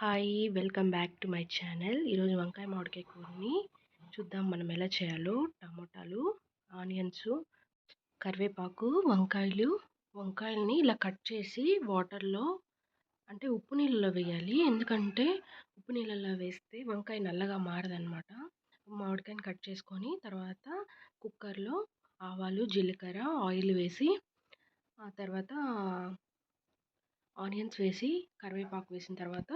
Hi welcome back to my channel. ఈరోజు వంకాయ మామిడికాయ కూరని చూద్దాం మనం ఎలా చేయాలో. టమోటాలు ఆనియన్స్ కరివేపాకు వంకాయలు. వంకాయలని ఇలా కట్ చేసి వాటర్లో అంటే ఉప్పు నీళ్ళలో వేయాలి. ఎందుకంటే ఉప్పు నీళ్ళలో వేస్తే వంకాయ నల్లగా మారదనమాట మామిడికాయని కట్ చేసుకొని తర్వాత కుక్కర్లో ఆవాలు జీలకర్ర ఆయిల్ వేసి ఆ తర్వాత ఆనియన్స్ వేసి కరివేపాకు వేసిన తర్వాత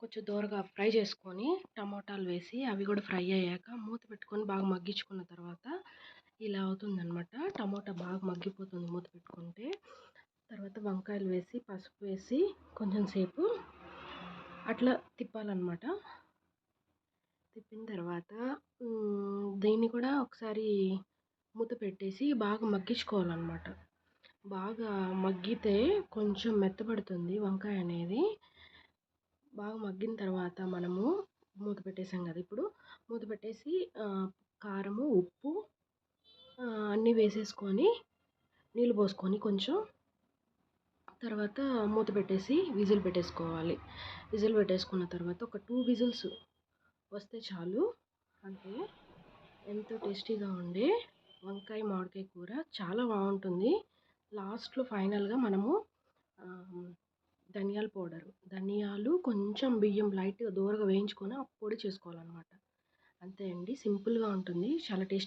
కొంచెం దూరగా ఫ్రై చేసుకొని టమోటాలు వేసి అవి కూడా ఫ్రై అయ్యాక మూత పెట్టుకొని బాగా మగ్గించుకున్న తర్వాత ఇలా అవుతుందనమాట టమోటా బాగా మగ్గిపోతుంది మూత పెట్టుకుంటే. తర్వాత వంకాయలు వేసి పసుపు వేసి కొంచెం సేపు అట్లా తిప్పాలన్నమాట. తిప్పిన తర్వాత దీన్ని కూడా ఒకసారి మూత పెట్టేసి బాగా మగ్గించుకోవాలన్నమాట. బాగా మగ్గితే కొంచెం మెత్తబడుతుంది వంకాయ అనేది. బాగా మగ్గిన తర్వాత మనము మూత పెట్టేసాం కదా ఇప్పుడు. మూత పెట్టేసి కారము ఉప్పు అన్నీ వేసేసుకొని నీళ్ళు పోసుకొని కొంచెం తర్వాత మూత పెట్టేసి విజిల్ పెట్టేసుకోవాలి. విజిల్ పెట్టేసుకున్న తర్వాత ఒక టూ విజిల్స్ వస్తే చాలు. అంటే ఎంతో టేస్టీగా ఉండే వంకాయ మామిడికాయ కూర చాలా బాగుంటుంది. లాస్ట్లో ఫైనల్గా మనము ధనియాల పౌడర్. ధనియాలు కొంచెం బియ్యం లైట్గా దూరగా వేయించుకొని పొడి చేసుకోవాలన్నమాట. అంతే అండి. సింపుల్గా ఉంటుంది. చాలా టేస్ట్